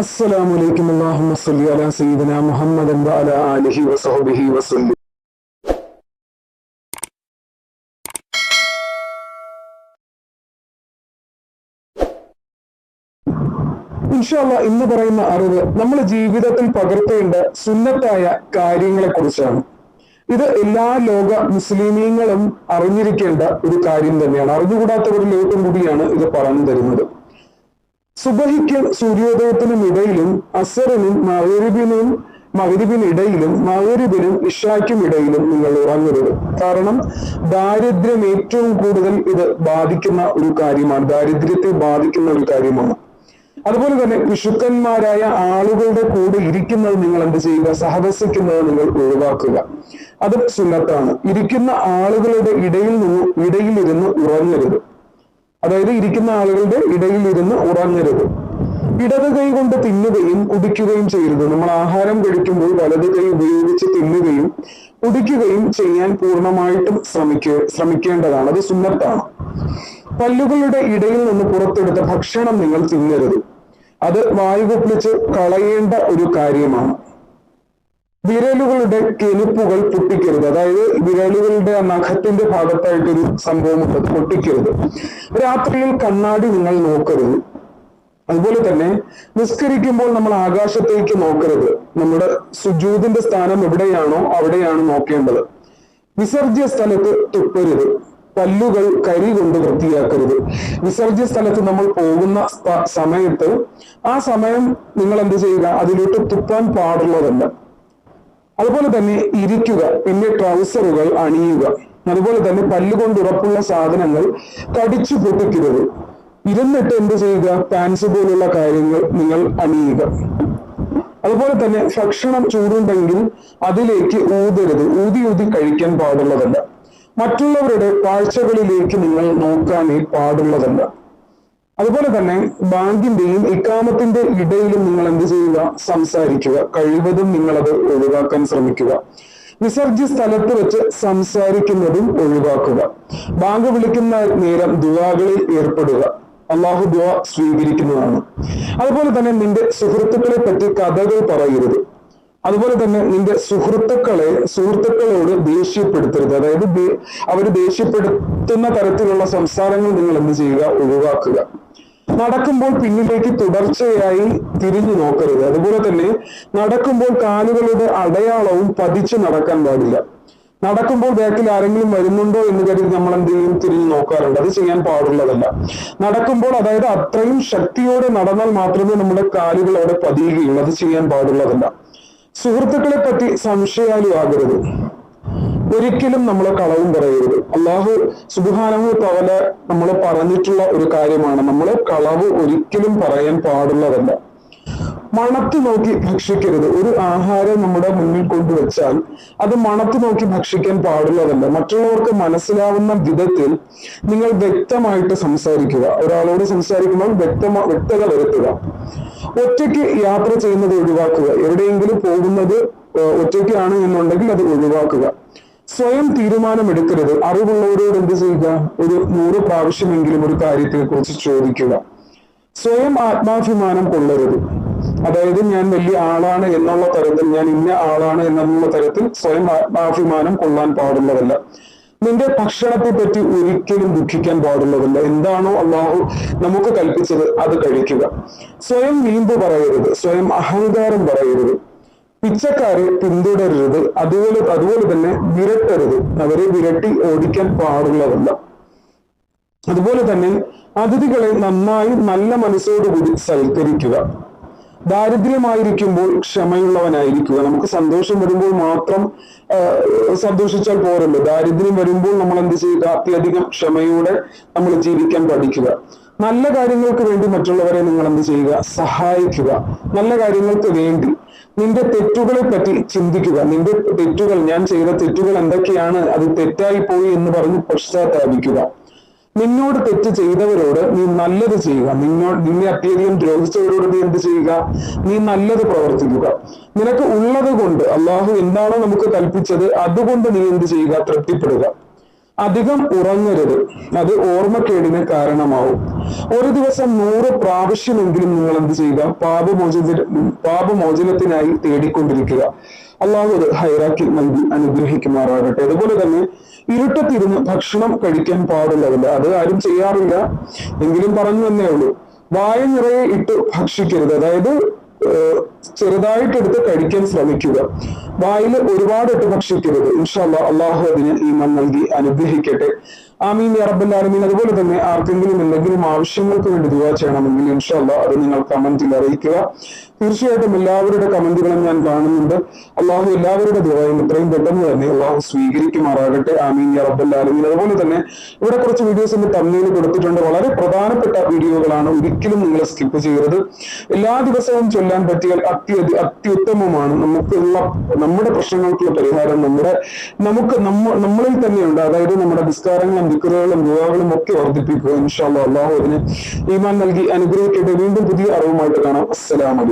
السلام عليكم اللهم صل على سيدنا محمد وعلى آله وصحبه وسلم ഇൻഷാല്ല ഇന്ന് പറയുന്ന അറിവ് നമ്മുടെ ജീവിതത്തിൽ പകർത്തേണ്ട സുന്നത്തായ കാര്യങ്ങളെ കുറിച്ചാണ് ഇത് എല്ലാ ലോക മുസ്ലിമീങ്ങളും അറിഞ്ഞിരിക്കേണ്ട ഒരു കാര്യം തന്നെയാണ് അറിഞ്ഞുകൂടാത്തവരിലേക്കും കൂടിയാണ് ഇത് പറഞ്ഞു തരുന്നത് സുബഹിക്ക് സൂര്യോദയത്തിനും ഇടയിലും അസറിനും മകരിബിനും മകരിബിനിടയിലും മകരിബിനും ഇഷായ്ക്കും ഇടയിലും നിങ്ങൾ ഉറങ്ങരുത്. കാരണം ദാരിദ്ര്യം ഏറ്റവും കൂടുതൽ ഇത് ബാധിക്കുന്ന ഒരു കാര്യമാണ്. ദാരിദ്ര്യത്തെ ബാധിക്കുന്ന ഒരു കാര്യമാണ്. അതുപോലെ തന്നെ പിശുക്കന്മാരായ ആളുകളുടെ കൂടെ ഇരിക്കുന്നത് നിങ്ങൾ എന്ത് ചെയ്യുക? സഹവസിക്കുന്നത് നിങ്ങൾ ഒഴിവാക്കുക. അത് സുന്നത്താണ്. ഇരിക്കുന്ന ആളുകളുടെ ഇടയിൽ നിന്ന് ഇടയിലിരുന്ന് ഉറങ്ങരുത്. അതായത് ഇരിക്കുന്ന ആളുകളുടെ ഇടയിൽ ഇരുന്ന് ഉറങ്ങരുത്. ഇടത് കൈ കൊണ്ട് തിന്നുകയും കുടിക്കുകയും ചെയ്യരുത്. നമ്മൾ ആഹാരം കഴിക്കുമ്പോൾ വലത് കൈ ഉപയോഗിച്ച് തിന്നുകയും കുടിക്കുകയും ചെയ്യാൻ പൂർണമായിട്ടും ശ്രമിക്കുക ശ്രമിക്കേണ്ടതാണ്. അത് സുന്നത്താണ്. പല്ലുകളുടെ ഇടയിൽ നിന്ന് പുറത്തെടുത്ത ഭക്ഷണം നിങ്ങൾ തിന്നരുത്. അത് വായു കളയേണ്ട ഒരു കാര്യമാണ്. വിരലുകളുടെ കെലുപ്പുകൾ പൊട്ടിക്കരുത്. അതായത് വിരലുകളുടെ നഖത്തിന്റെ ഭാഗത്തായിട്ടൊരു സംഭവമുണ്ട്. അത് പൊട്ടിക്കരുത്. രാത്രിയിൽ കണ്ണാടി നിങ്ങൾ നോക്കരുത്. അതുപോലെ തന്നെ നിസ്കരിക്കുമ്പോൾ നമ്മൾ ആകാശത്തേക്ക് നോക്കരുത്. നമ്മുടെ സുജൂതിന്റെ സ്ഥാനം എവിടെയാണോ അവിടെയാണ് നോക്കേണ്ടത്. വിസർജ്യ സ്ഥലത്ത് തുപ്പരുത്. പല്ലുകൾ കരി കൊണ്ട് വൃത്തിയാക്കരുത്. വിസർജ്യ സ്ഥലത്ത് നമ്മൾ പോകുന്ന സമയത്ത് ആ സമയം നിങ്ങൾ എന്ത് ചെയ്യുക? അതിലോട്ട് തുപ്പാൻ പാടുള്ളതല്ല. അതുപോലെ തന്നെ ഇരിക്കുക പിന്നെ ട്രൗസറുകൾ അണിയുക അതുപോലെ തന്നെ പല്ലുകൊണ്ട് ഉറപ്പുള്ള സാധനങ്ങൾ കടിച്ചു പൊട്ടിക്കരുത്. ഇരുന്നിട്ട് എന്ത് ചെയ്യുക? പാൻസ് പോലുള്ള കാര്യങ്ങൾ നിങ്ങൾ അണിയുക. അതുപോലെ തന്നെ ഭക്ഷണം ചൂടുണ്ടെങ്കിൽ അതിലേക്ക് ഊതരുത്. ഊതി ഊതി കഴിക്കാൻ പാടുള്ളതല്ല. മറ്റുള്ളവരുടെ കാഴ്ചകളിലേക്ക് നിങ്ങൾ നോക്കാനേ പാടുള്ളതല്ല. അതുപോലെ തന്നെ ബാങ്കിന്റെയും ഇക്കാമത്തിന്റെ ഇടയിലും നിങ്ങൾ എന്ത് ചെയ്യുക? സംസാരിക്കുക. കഴിവതും നിങ്ങൾ അത് ഒഴിവാക്കാൻ ശ്രമിക്കുക. വിസർജ്യ സ്ഥലത്ത് വെച്ച് സംസാരിക്കുന്നതും ഒഴിവാക്കുക. ബാങ്ക് വിളിക്കുന്ന നേരം ദുവാകളിൽ ഏർപ്പെടുക. അള്ളാഹു ദുവ സ്വീകരിക്കുന്നതാണ്. അതുപോലെ തന്നെ നിന്റെ സുഹൃത്തുക്കളെ പറ്റി കഥകൾ പറയരുത്. അതുപോലെ തന്നെ നിന്റെ സുഹൃത്തുക്കളെ സുഹൃത്തുക്കളോട് ദേഷ്യപ്പെടുത്തരുത്. അതായത് അവർ ദേഷ്യപ്പെടുത്തുന്ന തരത്തിലുള്ള സംസാരങ്ങൾ നിങ്ങൾ എന്ത് ചെയ്യുക? ഒഴിവാക്കുക. നടക്കുമ്പോൾ പിന്നിലേക്ക് തുടർച്ചയായി തിരിഞ്ഞു നോക്കരുത്. അതുപോലെ തന്നെ നടക്കുമ്പോൾ കാലുകളുടെ അടയാളവും പതിച്ചു നടക്കാൻ പാടില്ല. നടക്കുമ്പോൾ ബാക്കിൽ ആരെങ്കിലും വരുന്നുണ്ടോ എന്ന് കരുതി നമ്മൾ ചെയ്യും തിരിഞ്ഞു നോക്കാറുണ്ട്. അത് ചെയ്യാൻ പാടുള്ളതല്ല. നടക്കുമ്പോൾ അതായത് അത്രയും ശക്തിയോടെ നടന്നാൽ മാത്രമേ നമ്മുടെ കാലുകൾ അവിടെ പതിയുകയുള്ളൂ. അത് ചെയ്യാൻ പാടുള്ളതല്ല. സുഹൃത്തുക്കളെ പറ്റി സംശയാലു ആകരുത്. ഒരിക്കലും നമ്മൾ കളവും പറയരുത്. അള്ളാഹു സുബുഹാനഹു തവല നമ്മൾ പറഞ്ഞിട്ടുള്ള ഒരു കാര്യമാണ്. നമ്മൾ കളവ് ഒരിക്കലും പറയാൻ പാടുള്ളതല്ല. മണത്ത് നോക്കി ഭക്ഷിക്കരുത്. ഒരു ആഹാരം നമ്മുടെ മുന്നിൽ കൊണ്ടുവച്ചാൽ അത് മണത്ത് നോക്കി ഭക്ഷിക്കാൻ പാടുള്ളതല്ല. മറ്റുള്ളവർക്ക് മനസ്സിലാവുന്ന വിധത്തിൽ നിങ്ങൾ വ്യക്തമായിട്ട് സംസാരിക്കുക. ഒരാളോട് സംസാരിക്കുമ്പോൾ വ്യക്തമാ വ്യക്തത വരുത്തുക. ഒറ്റയ്ക്ക് യാത്ര ചെയ്യുന്നത് ഒഴിവാക്കുക. എവിടെയെങ്കിലും പോകുന്നത് ഒറ്റയ്ക്കാണ് എന്നുണ്ടെങ്കിൽ അത് ഒഴിവാക്കുക. സ്വയം തീരുമാനമെടുക്കരുത്. അറിവുള്ളവരോട് എന്ത് ചെയ്യുക? ഒരു നൂറ് പ്രാവശ്യമെങ്കിലും ഒരു കാര്യത്തെ കുറിച്ച് ചോദിക്കുക. സ്വയം ആത്മാഭിമാനം കൊള്ളരുത്. അതായത് ഞാൻ വലിയ ആളാണ് എന്നുള്ള തരത്തിൽ ഞാൻ ഇന്ന ആളാണ് എന്നുള്ള തരത്തിൽ സ്വയം ആത്മാഭിമാനം കൊള്ളാൻ പാടുള്ളതല്ല. നിന്റെ ഭക്ഷണത്തെ പറ്റി ഒരിക്കലും ദുഃഖിക്കാൻ പാടുള്ളതല്ല. എന്താണോ അള്ളാഹു നമുക്ക് കൽപ്പിച്ചത് അത് കഴിക്കുക. സ്വയം വീമ്പ് പറയരുത്. സ്വയം അഹങ്കാരം പറയരുത്. പിച്ചക്കാരെ പിന്തുടരരുത്. അതുപോലെ അതുപോലെ തന്നെ വിരട്ടരുത്. അവരെ വിരട്ടി ഓടിക്കാൻ പാടുള്ളതല്ല. അതുപോലെ തന്നെ അതിഥികളെ നന്നായി നല്ല മനസ്സോടുകൂടി സൽക്കരിക്കുക. ദാരിദ്ര്യമായിരിക്കുമ്പോൾ ക്ഷമയുള്ളവനായിരിക്കുക. നമുക്ക് സന്തോഷം വരുമ്പോൾ മാത്രം സന്തോഷിച്ചാൽ പോരല്ലോ. ദാരിദ്ര്യം വരുമ്പോൾ നമ്മൾ എന്ത് ചെയ്യുക? അത്യധികം ക്ഷമയോടെ നമ്മൾ ജീവിക്കാൻ പഠിക്കുക. നല്ല കാര്യങ്ങൾക്ക് വേണ്ടി മറ്റുള്ളവരെ നിങ്ങൾ എന്ത് ചെയ്യുക? സഹായിക്കുക. നല്ല കാര്യങ്ങൾക്ക് വേണ്ടി. നിന്റെ തെറ്റുകളെ പറ്റി ചിന്തിക്കുക. നിന്റെ തെറ്റുകൾ ഞാൻ ചെയ്ത തെറ്റുകൾ എന്തൊക്കെയാണ്? അത് തെറ്റായി പോയി എന്ന് പറഞ്ഞ് പശ്ചാത്താപിക്കുക. നിന്നോട് തെറ്റ് ചെയ്തവരോട് നീ നല്ലത് ചെയ്യുക. നിന്നോട് നിന്നെ അത്യധികം ദ്രോഹിച്ചവരോട് നീ എന്ത് ചെയ്യുക? നീ നല്ലത് പ്രവർത്തിക്കുക. നിനക്ക് ഉള്ളത് കൊണ്ട് അള്ളാഹു എന്താണോ നമുക്ക് കൽപ്പിച്ചത് അതുകൊണ്ട് നീ എന്ത് ചെയ്യുക? തൃപ്തിപ്പെടുക. അധികം ഉറങ്ങരുത്. അത് ഓർമ്മക്കേടിന് കാരണമാവും. ഒരു ദിവസം നൂറ് പ്രാവശ്യമെങ്കിലും നിങ്ങൾ എന്ത് ചെയ്യുക? പാപമോചന പാപമോചനത്തിനായി തേടിക്കൊണ്ടിരിക്കുക. അള്ളാഹു അത് ഹൈറാക്കി നൽകി അനുഗ്രഹിക്കുമാറാകട്ടെ. അതുപോലെ തന്നെ ഇരുട്ടത്തിരുന്ന് ഭക്ഷണം കഴിക്കാൻ പാടുള്ളതല്ല അത് ആരും ചെയ്യാറില്ല. എങ്കിലും പറഞ്ഞു തന്നേ ഉള്ളൂ. വായ നിറയെ ഇട്ട് ഭക്ഷിക്കരുത്. അതായത് ചെറുതായിട്ട് എടുത്ത് കഴിക്കാൻ ശ്രമിക്കുക. വായിൽ ഒരുപാട് ഇട്ട് ഭക്ഷിക്കരുത് ഇൻഷാല്ല അള്ളാഹു അതിന് ഈമം നൽകി അനുഗ്രഹിക്കട്ടെ. ആമീൻ അറബല്ലാലും ആലമീൻ. അതുപോലെ തന്നെ ആർക്കെങ്കിലും എന്തെങ്കിലും ആവശ്യങ്ങൾക്ക് വേണ്ടി ദുവാ ചെയ്യണമെങ്കിൽ ഇൻഷാല്ല അത് നിങ്ങൾ കമന്റിൽ അറിയിക്കുക. തീർച്ചയായിട്ടും എല്ലാവരുടെ കമന്റുകളും ഞാൻ കാണുന്നുണ്ട്. അള്ളാഹു എല്ലാവരുടെ ദുവായും ഇത്രയും പെട്ടെന്ന് തന്നെ അള്ളാഹു സ്വീകരിക്കുമാറാകട്ടെ. ആമീൻ അറബല്ലാലും ആലമീൻ. അതുപോലെ തന്നെ ഇവിടെ കുറച്ച് വീഡിയോസ് വീഡിയോസിന്റെ തമ്മിൽ കൊടുത്തിട്ടുണ്ട്. വളരെ പ്രധാനപ്പെട്ട വീഡിയോകളാണ് ഒരിക്കലും നിങ്ങൾ സ്കിപ്പ് ചെയ്യരുത്. എല്ലാ ദിവസവും ചൊല്ലാൻ പറ്റിയാൽ അത്യ അത്യുത്തമമാണ്. നമുക്കുള്ള നമ്മുടെ പ്രശ്നങ്ങൾക്കുള്ള പരിഹാരം നമ്മുടെ നമുക്ക് നമ്മ നമ്മളിൽ തന്നെയുണ്ട്. അതായത് നമ്മുടെ നിസ്കാരങ്ങളും ദിക്കറുകളും ദുവാകളും ഒക്കെ വർദ്ധിപ്പിക്കുക ഇൻഷാല്ലാ അള്ളാഹു അതിന് ഈമാൻ നൽകി അനുഗ്രഹിക്കട്ടെ. വീണ്ടും പുതിയ അറിവുമായിട്ട് കാണാം. അസ്സലാമലൈക്കും